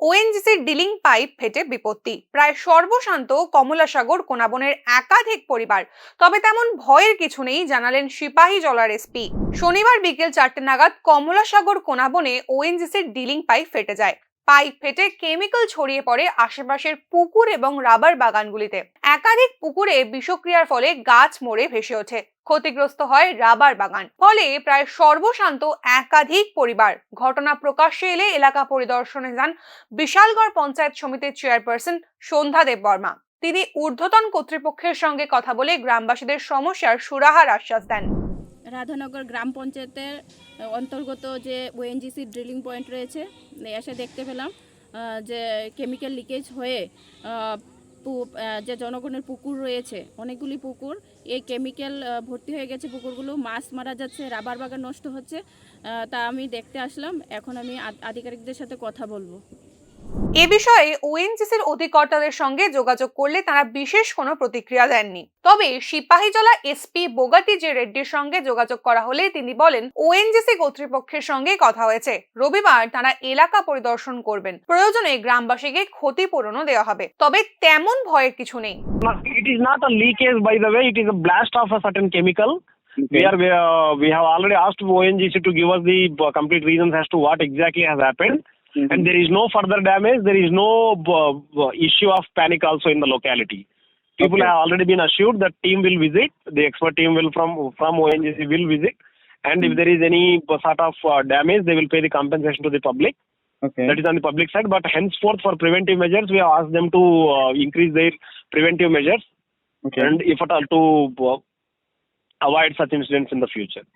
ওএনজিসির drilling pipe ফেটে বিপত্তি। প্রায় সর্বশান্ত কমলাসাগর কোনাবনের একাধিক পরিবার। তবে তেমন ভয়ের কিছু নেই, জানালেন সিপাহী জলার এসপি শনিবার বিকেল চারটে নাগাদ কমলাসাগর কোনাবনে ওএনজিসির ডিলিং পাইপ ফেটে যায়। পাইপ ফেটে কেমিক্যাল ছড়িয়ে পড়ে আশেপাশের পুকুর এবং রাবার বাগানগুলিতে। একাধিক পুকুরে বিষক্রিয়ার ফলে গাছ মরে ভেসে ওঠে। ক্ষতিগ্রস্ত হয় রাবার বাগান। ফলে প্রায় সর্বশান্ত একাধিক পরিবার। ঘটনা প্রকাশ্যে এলে এলাকা পরিদর্শনে যান বিশালগড় পঞ্চায়েত সমিতির চেয়ারপারসন সন্ধ্যা দেব বর্মা। তিনি ঊর্ধ্বতন কর্তৃপক্ষের সঙ্গে কথা বলে গ্রামবাসীদের সমস্যার সুরাহার আশ্বাস দেন। রাধানগর গ্রাম পঞ্চায়েতের অন্তর্গত যে ওএনজিসি ড্রিলিং পয়েন্ট রয়েছে এসে দেখতে পেলাম যে কেমিক্যাল লিকেজ হয়ে যে জনগণের পুকুর রয়েছে, অনেকগুলি পুকুর, এই কেমিক্যাল ভর্তি হয়ে গেছে পুকুরগুলো, মাছ মারা যাচ্ছে, রাবার বাগান নষ্ট হচ্ছে তা আমি দেখতে আসলাম, এখন আমি আধ- আধিকারিকদের সাথে কথা বলব। এ বিষয়ে ওএনজিসির অধিকর্তাদের সঙ্গে যোগাযোগ করলে তারা বিশেষ কোনো প্রতিক্রিয়া দেননি তবে সিপাহীজলা এসপি বোগাটি যে রেড্ডির সঙ্গে যোগাযোগ করা হলে তিনি বলেন ওএনজিসি কর্তৃপক্ষের সঙ্গে কথা হয়েছে রবিবার তারা এলাকা পরিদর্শন করবেন প্রয়োজনে গ্রামবাসীকে ক্ষতিপূরণও দেওয়া হবে তবে তেমন ভয়ের কিছু নেই it is not a leakage, by the way. It is a blast of a certain chemical. We are we, uh, we have already asked ONGC to give us the complete reasons as to what exactly has happened. And there is no further damage. There is no uh, uh, issue of panic also in the locality. People Okay. have already been assured that team will visit. The expert team will from from ONGC will visit. And if there is any uh, sort of uh, damage, they will pay the compensation to the public. Okay. That is on the public side. But henceforth, for preventive measures, we have asked them to uh, increase their preventive measures okay. and if at all to uh, avoid such incidents in the future.